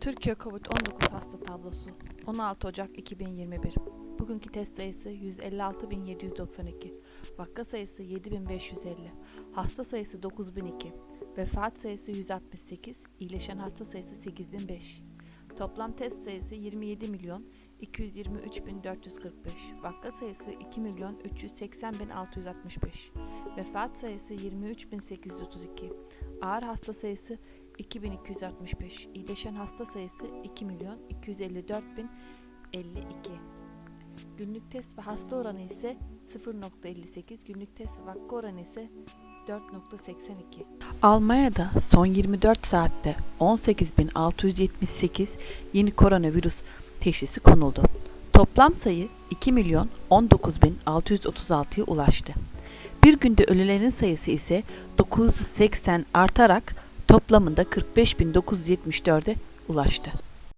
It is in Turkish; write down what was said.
Türkiye Covid-19 hasta tablosu 16 Ocak 2021 Bugünkü test sayısı 156.792 Vaka sayısı 7.550 Hasta sayısı 9002 Vefat sayısı 168 İyileşen hasta sayısı 8005 Toplam test sayısı 27 milyon 223.445 Vaka sayısı 2 milyon 380.665 Vefat sayısı 23.832 Ağır hasta sayısı 2265. İyileşen hasta sayısı 2 milyon 254 bin 52. Günlük test ve hasta oranı ise 0.58. Günlük test ve vaka oranı ise 4.82. Almanya'da son 24 saatte 18.678 yeni koronavirüs teşhisi konuldu. Toplam sayı 2 milyon 19.636'ya ulaştı. Bir günde ölülerin sayısı ise 980 artarak toplamında 45.974'e ulaştı.